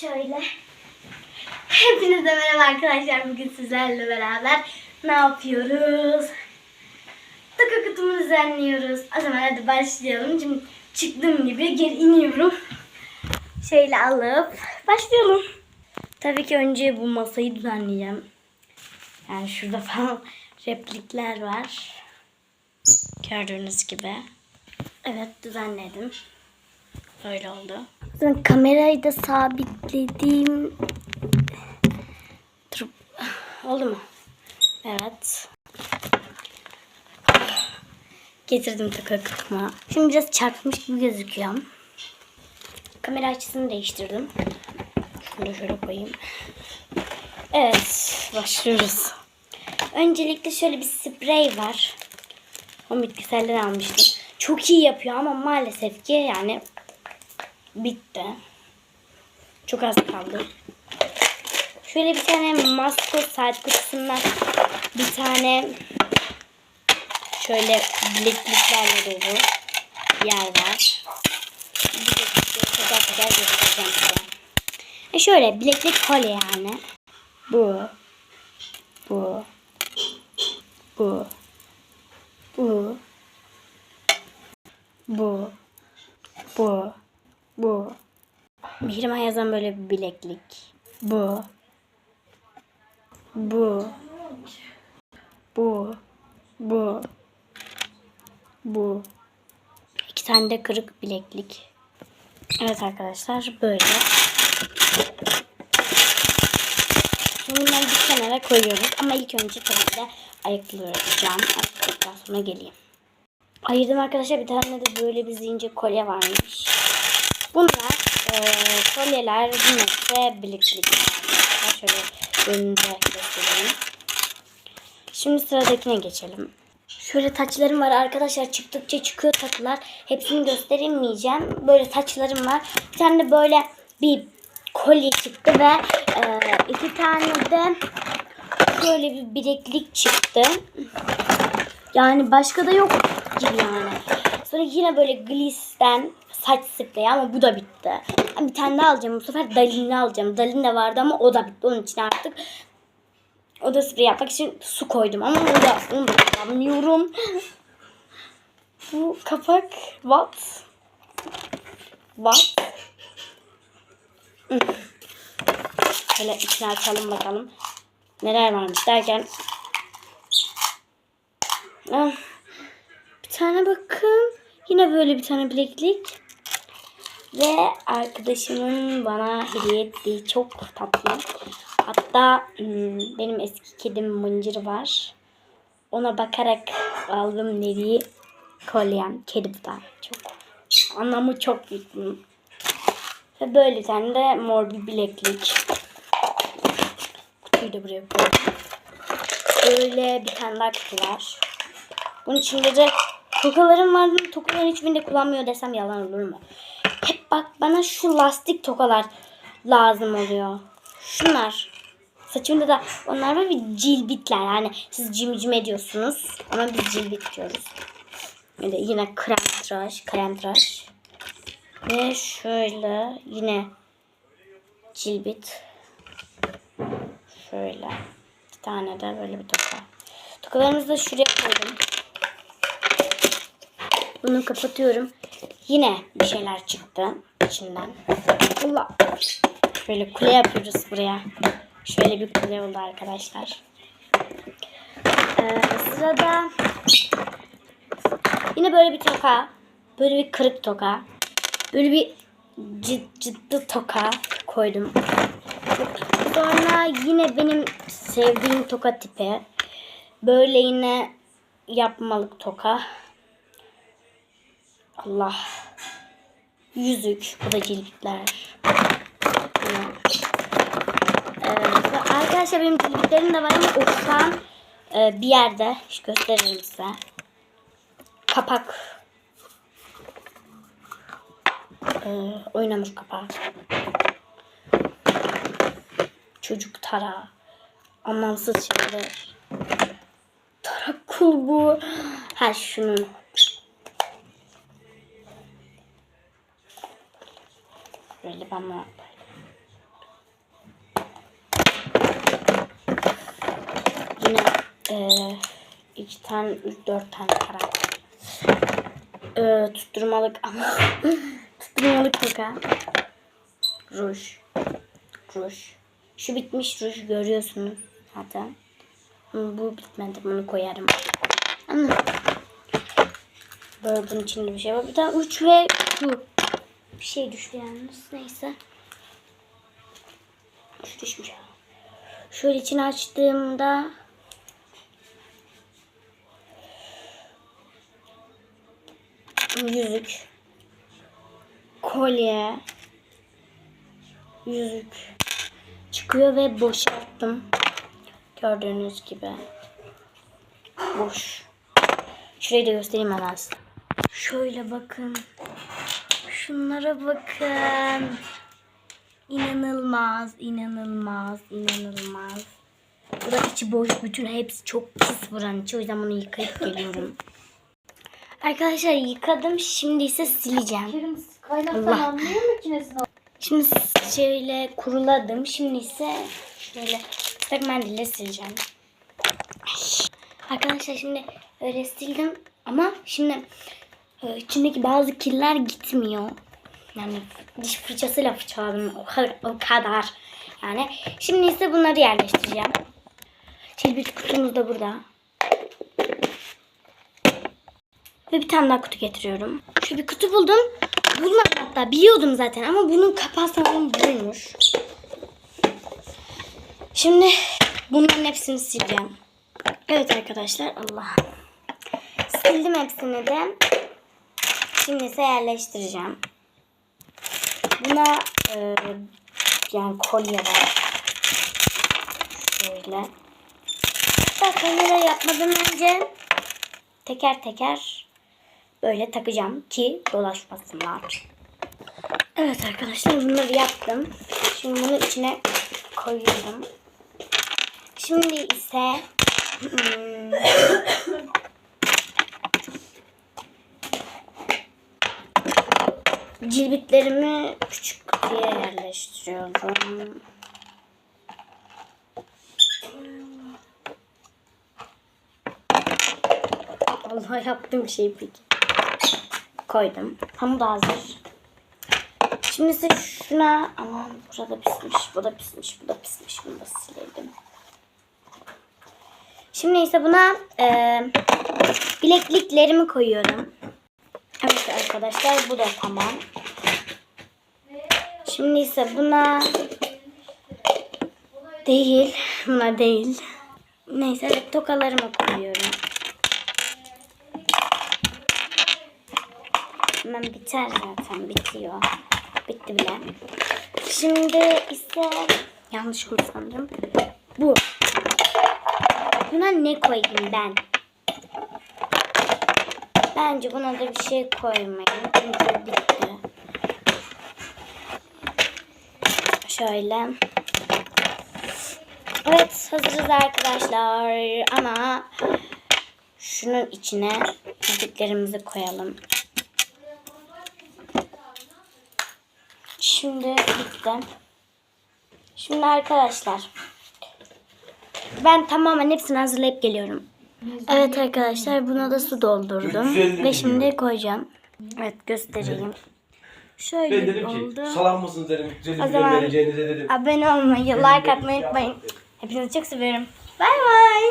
Şöyle. Hepinize merhaba arkadaşlar. Bugün sizlerle beraber ne yapıyoruz? Takı kutumu düzenliyoruz. O zaman hadi başlayalım. Şimdi çıktığım gibi geri iniyorum. Şöyle alıp başlayalım. Tabii ki önce bu masayı düzenleyeceğim. Yani şurada falan replikler var. Gördüğünüz gibi. Evet düzenledim. Öyle oldu. Kamerayı da sabitledim. Dur. Oldu mu? Evet. Getirdim takakıma. Şimdi biraz çarpmış gibi gözüküyor. Kamera açısını değiştirdim. Şunu da şöyle koyayım. Evet. Başlıyoruz. Öncelikle şöyle bir sprey var. O bitkiselden almıştım. Çok iyi yapıyor ama maalesef ki yani bitti. Çok az kaldı. Şöyle bir tane maskot saat kutusundan bir tane şöyle bilekliklerle dolu yer var. Size. E şöyle bileklik kolye yani. Bu. Bu. Bu. Bu. Bu. Bu. Bu. Mihrimah yazan böyle bir bileklik. Bu. Bu. Bu. Bu. Bu. İki tane de kırık bileklik. Evet arkadaşlar böyle. Şimdi bunları bir kenara koyuyoruz. Ama ilk önce tabii ki de ayıklayacağım. Ayıkladıktan sonra geleyim. Ayırdım arkadaşlar. Bir tane de böyle bir zincir kolye varmış. Bunlar e, kolyeler, bunlar bileklikler. Şöyle önünde göstereyim. Şimdi sıradakine geçelim. Şöyle taçlarım var arkadaşlar. Çıktıkça çıkıyor takılar. Hepsini gösteremeyeceğim. Böyle taçlarım var. Bir tane de böyle bir kolye çıktı ve e, iki tane de böyle bir bileklik çıktı. Yani başka da yok gibi yani. Sonra yine böyle glisten saç spreyi ama bu da bitti. Bir tane daha alacağım. Bu sefer Dalin'i alacağım. Dalin de vardı ama o da bitti. Onun için artık o da sprey yapmak için su koydum ama onu da, onu da kullanmıyorum. Bu kapak what? What? Şöyle içine açalım bakalım. Neler varmış derken. Ah, tane bakın. Yine böyle bir tane bileklik. Ve arkadaşımın bana hediye ettiği çok tatlı. Hatta hmm, benim eski kedim Mıncır var. Ona bakarak aldım nevi kolyem. Kedi bu. Çok anlamı çok büyük. Ve böyle tane de mor bir bileklik. Kutuyu da buraya koydum. Böyle bir tane daha kutu var. Bunun içinde de tokalarım vardı. Tokaların hiçbirini de kullanmıyor desem yalan olur mu? Hep bak bana şu lastik tokalar lazım oluyor. Şunlar. Saçımda da onlar var bir cilbitler. Yani siz cimcim ediyorsunuz. Ama biz cilbit diyoruz. Böyle yine krem tıraş, krem tıraş. Ve şöyle yine cilbit. Şöyle. Bir tane de böyle bir toka. Tokalarımızı da şuraya koydum. Bunu kapatıyorum. Yine bir şeyler çıktı içinden. Allah. Şöyle kule yapıyoruz buraya. Şöyle bir kule oldu arkadaşlar. Ee, sırada yine böyle bir toka. Böyle bir kırık toka. Böyle bir cid, ciddi toka koydum. Sonra yine benim sevdiğim toka tipi. Böyle yine yapmalık toka. Allah. Yüzük. Bu da ciltler. Ee, ve arkadaşlar benim ciltlerim de var ama o şu an e, bir yerde. Şu gösteririm size. Kapak. Ee, oynamış kapağı. Çocuk tara. Anlamsız şeyler. Tarak kulbu. Ha şunun. belli ben bunu Yine e, iki tane, üç, dört tane karakter. E, tutturmalık ama tutturmalık toka. Ruj. Ruj. Şu bitmiş ruj görüyorsunuz zaten. Bu bitmedi bunu koyarım. Anladın Böyle bunun içinde bir şey var. Bir tane uç ve bu. Bir şey düştü yalnız. Neyse. Şu düşmüş. Şöyle içini açtığımda yüzük, kolye, yüzük çıkıyor ve boşalttım. Gördüğünüz gibi. Boş. Şurayı da göstereyim ben aslında. Şöyle bakın. Şunlara bakın. İnanılmaz, inanılmaz, inanılmaz. Bu da içi boş. Bütün hepsi çok pis buranın içi. O yüzden bunu yıkayıp geliyorum. Arkadaşlar yıkadım. Şimdi ise sileceğim. Allah. Şimdi şöyle kuruladım. Şimdi ise şöyle ıslak mendille sileceğim. Arkadaşlar şimdi öyle sildim ama şimdi içindeki bazı kirler gitmiyor. Yani diş fırçasıyla fırçaladım o kadar, o kadar. Yani şimdi ise bunları yerleştireceğim. Çelbit kutumuz da burada. Ve bir tane daha kutu getiriyorum. Şu bir kutu buldum. Bulmadım hatta biliyordum zaten ama bunun kapağı sanırım buymuş. Şimdi bunların hepsini sileceğim. Evet arkadaşlar Allah. Sildim hepsini de. Şimdi ise yerleştireceğim. Buna e, yani kolye var. Şöyle. Hatta kolyeleri yapmadan önce teker teker böyle takacağım ki dolaşmasınlar. Evet arkadaşlar bunları yaptım. Şimdi bunu içine koyuyorum. Şimdi ise hmm, cilbitlerimi küçük kutuya yerleştiriyorum. Allah yaptığım şey peki. Koydum. Hamur da hazır. Şimdi ise şuna aman burada pismiş, bu da pismiş, bu da pismiş. Bunu da silelim. Şimdi ise buna e, bilekliklerimi koyuyorum. Arkadaşlar bu da tamam. Şimdi ise buna değil, buna değil. Neyse tokalarımı koyuyorum. Hemen biter zaten bitiyor. Bitti bile. Şimdi ise yanlış sandım? Bu. Buna ne koyayım ben? Bence buna da bir şey koymayın. Çünkü bitti. Şöyle. Evet hazırız arkadaşlar. Ama şunun içine çiziklerimizi koyalım. Şimdi bitti. Şimdi arkadaşlar. Ben tamamen hepsini hazırlayıp geliyorum. Evet arkadaşlar buna da su doldurdum. Ve şimdi diyor. koyacağım. Evet göstereyim. Ben Şöyle dedim oldu. ki salak mısınız dedim. O bir zaman- dedim. Abone olmayı, like atmayı unutmayın. Hepinizi çok seviyorum. Bay bay.